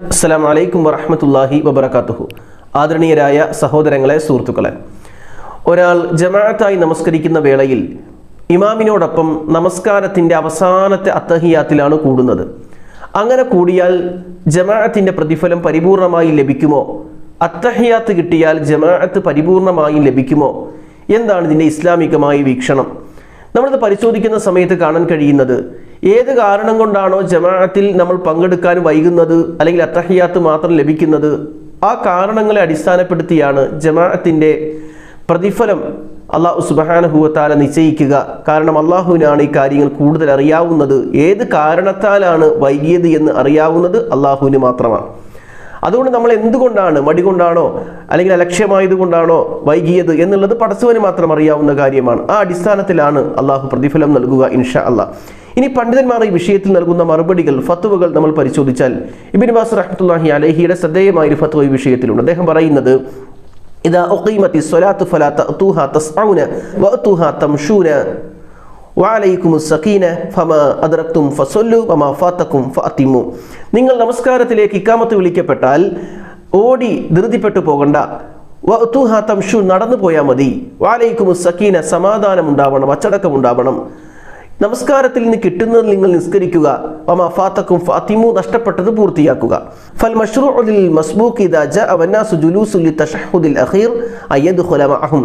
അസ്സലാം വലൈക്കും വറഹമത്തല്ലാഹി വബർക്കാത്തുഹു ആദരണീയരായ സഹോദരങ്ങളെ സുഹൃത്തുക്കളെ. ഒരാൾ ജമാഅത്തായി നമസ്കരിക്കുന്ന വേളയിൽ ഇമാമിനോടൊപ്പം നമസ്കാരത്തിന്റെ അവസാനത്തെ അത്തഹിയാത്തിലാണ് കൂടുന്നത്. അങ്ങനെ കൂടിയാൽ ജമാഅത്തിന്റെ പ്രതിഫലം പരിപൂർണമായി ലഭിക്കുമോ? അത്തഹിയാത്ത് കിട്ടിയാൽ ജമാഅത്ത് പരിപൂർണമായി ലഭിക്കുമോ? എന്താണ് ഇതിന്റെ ഇസ്ലാമികമായ വീക്ഷണം? നമ്മളിത് പരിശോധിക്കുന്ന സമയത്ത് കാണാൻ കഴിയുന്നത് ഏത് കാരണം കൊണ്ടാണോ ജമാഅത്തിൽ നമ്മൾ പങ്കെടുക്കാൻ വൈകുന്നത് അല്ലെങ്കിൽ അത്തഹിയാത്ത് മാത്രം ലഭിക്കുന്നത്? ആ കാരണങ്ങളെ അടിസ്ഥാനപ്പെടുത്തിയാണ് ജമാഅത്തിന്റെ പ്രതിഫലം അള്ളാഹു സുബഹാനഹുവത്താല നിശ്ചയിക്കുക. കാരണം അള്ളാഹുവിനാണ് ഈ കാര്യങ്ങൾ കൂടുതൽ അറിയാവുന്നത്. ഏത് കാരണത്താലാണ് വൈകിയത് എന്ന് അറിയാവുന്നത് അള്ളാഹുവിന് മാത്രമാണ്. അതുകൊണ്ട് നമ്മൾ എന്തുകൊണ്ടാണ് മടി കൊണ്ടാണോ അല്ലെങ്കിൽ അലക്ഷ്യമായത് കൊണ്ടാണോ വൈകിയത് എന്നുള്ളത് പടച്ചവന് മാത്രം അറിയാവുന്ന കാര്യമാണ്. ആ അടിസ്ഥാനത്തിലാണ് അള്ളാഹു പ്രതിഫലം നൽകുക ഇൻഷാ അള്ളാഹ് ഇനി പണ്ഡിതന്മാർ ഈ വിഷയത്തിൽ നൽകുന്ന മറുപടികൾ ഫത്തുവകൾ നമ്മൾ പരിശോധിച്ചാൽ ഇബിൻ ബാസ് റഹ്മത്തുല്ലാഹി അലഹിയുടെ ശ്രദ്ധേയമായ ഒരു ഫത്തുവ ഈ വിഷയത്തിലുണ്ട്. അദ്ദേഹം പറയുന്നത് അദറക്തും നിങ്ങൾ നമസ്കാരത്തിലേക്ക് ഇക്കാമത്ത് വിളിക്കപ്പെട്ടാൽ ഓടി ധൃതിപ്പെട്ടു പോകണ്ട. നടന്നു പോയാൽ മതി. വാലയിക്കും സഖീന സമാധാനം ഉണ്ടാവണം അച്ചടക്കം ഉണ്ടാവണം നമസ്കാരത്തിൽ നിന്ന് കിട്ടുന്നത് നിങ്ങൾ നിസ്കരിക്കുക. ഫാത്തക്കും ഫാത്തിമു നഷ്ടപ്പെട്ടത് പൂർത്തിയാക്കുക. ഫൽ മഷ്റൂഉൽ മസ്ബൂഖ് ഇദാജ ജാഅ വന്നാസു ജുലൂസുൽ ലിതശഹുദിൽ അഖീർ അയ്യദ്ഖുല മഅഹും.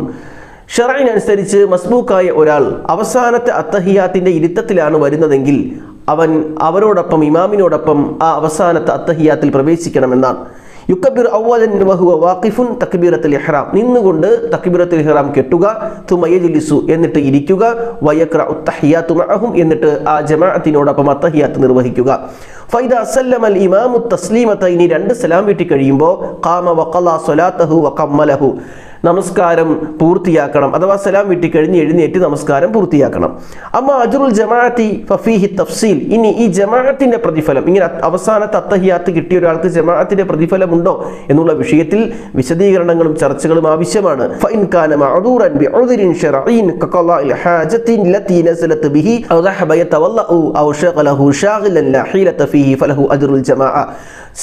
ഷറൈനനുസരിച്ച് മസ്ബൂക്കായ ഒരാൾ അവസാനത്തെ അത്തഹിയാത്തിന്റെ ഇരുത്തത്തിലാണ് വരുന്നതെങ്കിൽ അവൻ അവരോടൊപ്പം ഇമാമിനോടൊപ്പം ആ അവസാനത്തെ അത്തഹിയാത്തിൽ പ്രവേശിക്കണമെന്നാണ്. യുക്കബിർ അവലൻ തക്ബീറത്തുൽ ഇഹ്റാം. നിന്നുകൊണ്ട് തക്ബീറത്തിൽ ഇഹ്റാം കെട്ടുക തുമയജുലിസു എന്നിട്ട് ഇരിക്കുക വയക്ര ഉത്തഹിയാത്തു മഅഹും എന്നിട്ട് ആ ജമാഅത്തിനോടൊപ്പം അത്തഹിയാത്ത് നിർവഹിക്കുക. ഫൈദ സല്ലമൽ ഇമാമു തസ്ലീമത്ത ഇനി രണ്ട് സലാം വീട്ടി കഴിയുമ്പോൾ ഖാമ വഖല സൊലാത്തഹു വകമ്മലഹു. നമസ്കാരം പൂർത്തിയാക്കണം അഥവാ സലാം വീട്ടി എഴുന്നേറ്റ് നമസ്കാരം പൂർത്തിയാക്കണം. അമ്മ അജുറുൽ ജമാഅത്തി ഫഫീഹി തഫ്സീൽ. ഇനി ഈ ജമാഅത്തിന്റെ പ്രതിഫലം ഇങ്ങനെ അവസാനത്തെ അത്തഹിയാത്ത് കിട്ടിയ ഒരാൾക്ക് ജമാഅത്തിന്റെ പ്രതിഫലമുണ്ടോ എന്നുള്ള വിഷയത്തിൽ വിശദീകരണങ്ങളും ചർച്ചകളും ആവശ്യമാണ്. ഫൈൻ കാന മഅദൂറൻ ശർഈൻ ലത്തി ബിഹി ഔ ഫലഹു അജ്റുൽ ജമാഅ.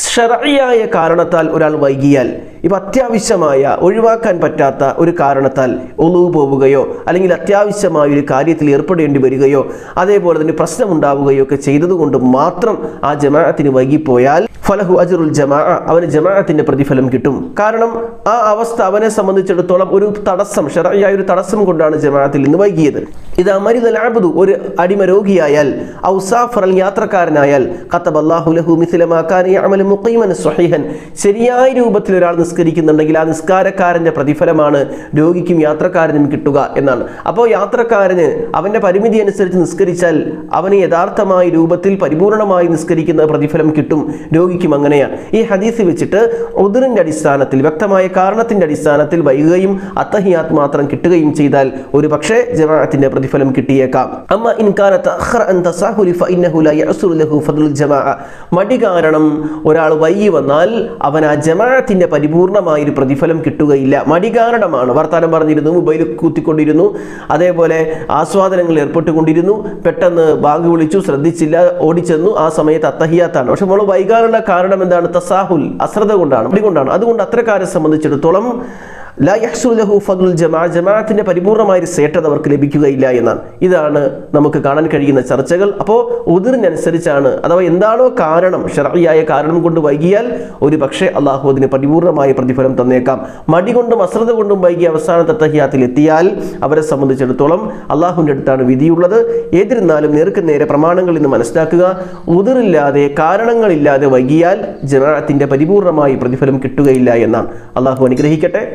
ഷറയായ കാരണത്താൽ ഒരാൾ വൈകിയാൽ ഇപ്പം അത്യാവശ്യമായ ഒഴിവാക്കാൻ പറ്റാത്ത ഒരു കാരണത്താൽ ഒളിവ് പോവുകയോ അല്ലെങ്കിൽ അത്യാവശ്യമായ ഒരു കാര്യത്തിൽ ഏർപ്പെടേണ്ടി വരികയോ അതേപോലെ തന്നെ പ്രശ്നമുണ്ടാവുകയോ ഒക്കെ ചെയ്തതുകൊണ്ട് മാത്രം ആ ജമാഅത്തിന് വൈകിപ്പോയാൽ ഫലഹു അജറുൽ ജമാ അവന് ജമാഅത്തിന്റെ പ്രതിഫലം കിട്ടും. കാരണം ആ അവസ്ഥ അവനെ സംബന്ധിച്ചിടത്തോളം ഒരു തടസ്സം ഷറയായ ഒരു തടസ്സം കൊണ്ടാണ് ജമാഅത്തിൽ നിന്ന് വൈകിയത്. ഇത് മരുതൽ ആബുദു ഒരു അടിമ രോഗിയായാൽ ഔസാഫറൽ യാത്രക്കാരനായാൽ ഖത്തബ് അല്ലാഹു ലഹു മിസ്ലമാക്കാൻ യഅമലു മുഖീമൻ സ്വഹീഹൻ. ശരിയായ രൂപത്തിൽ ഒരാൾ നിസ്കരിക്കുന്നുണ്ടെങ്കിൽ ആ നിസ്കാരക്കാരന്റെ പ്രതിഫലമാണ് രോഗിക്കും യാത്രക്കാരനും കിട്ടുക എന്നാണ്. അപ്പോൾ യാത്രക്കാരന് അവന്റെ പരിമിതി അനുസരിച്ച് നിസ്കരിച്ചാൽ അവന് യഥാർത്ഥമായ രൂപത്തിൽ പരിപൂർണമായി നിസ്കരിക്കുന്ന പ്രതിഫലം കിട്ടും രോഗിക്കും അങ്ങനെയാണ് ഈ ഹദീസ് വെച്ചിട്ട് ഉദറിന്റെ അടിസ്ഥാനത്തിൽ വ്യക്തമായ കാരണത്തിന്റെ അടിസ്ഥാനത്തിൽ വൈകുകയും അത്തഹിയാത്ത് മാത്രം കിട്ടുകയും ചെയ്താൽ ഒരു പക്ഷേ ജമാഅത്തിന്റെ പ്രതിഫലം കിട്ടിയേക്കാം. അമ്മ മടി കാരണം ഒരാൾ വൈകി വന്നാൽ അവൻ ആ ജമാഅത്തിന്റെ പരിപൂർണമായ ഒരു പ്രതിഫലം കിട്ടുകയില്ല. മടി കാരണമാണ്. വർത്താനം പറഞ്ഞിരുന്നു മൊബൈൽ കൂത്തിക്കൊണ്ടിരുന്നു അതേപോലെ ആസ്വാദനങ്ങൾ ഏർപ്പെട്ടുകൊണ്ടിരുന്നു. പെട്ടെന്ന് ബാങ്ക് വിളിച്ചു ശ്രദ്ധിച്ചില്ല ഓടിച്ചെന്നു. ആ സമയത്ത് അത്തഹിയാത്താണ്. പക്ഷെ നമ്മൾ വൈകാനുള്ള കാരണം എന്താണ്? തസാഹുൽ അശ്രദ്ധ കൊണ്ടാണ് മടി കൊണ്ടാണ്. അതുകൊണ്ട് അത്തരക്കാരെ സംബന്ധിച്ചിടത്തോളം ജമാഅത്തിന്റെ പരിപൂർണമായ ഒരു സേട്ടത് അവർക്ക് ലഭിക്കുകയില്ല എന്നാണ്. ഇതാണ് നമുക്ക് കാണാൻ കഴിയുന്ന ചർച്ചകൾ. അപ്പോൾ ഉതിറിനനുസരിച്ചാണ് അഥവാ എന്താണോ കാരണം ഷറിയായ കാരണം കൊണ്ട് വൈകിയാൽ ഒരു പക്ഷേ അള്ളാഹു അതിന് പരിപൂർണമായ പ്രതിഫലം തന്നേക്കാം. മടി കൊണ്ടും അശ്രദ്ധ കൊണ്ടും വൈകിയ അവസാന തത്തഹിയാത്തിൽ എത്തിയാൽ അവരെ സംബന്ധിച്ചിടത്തോളം അള്ളാഹുവിന്റെ അടുത്താണ് വിധിയുള്ളത്. ഏതിരുന്നാലും നേർക്ക് നേരെ പ്രമാണങ്ങൾ നിന്ന് മനസ്സിലാക്കുക. ഉതിറില്ലാതെ കാരണങ്ങളില്ലാതെ വൈകിയാൽ ജമാഅത്തിന്റെ പരിപൂർണമായ പ്രതിഫലം കിട്ടുകയില്ല എന്നാണ്. അള്ളാഹു അനുഗ്രഹിക്കട്ടെ.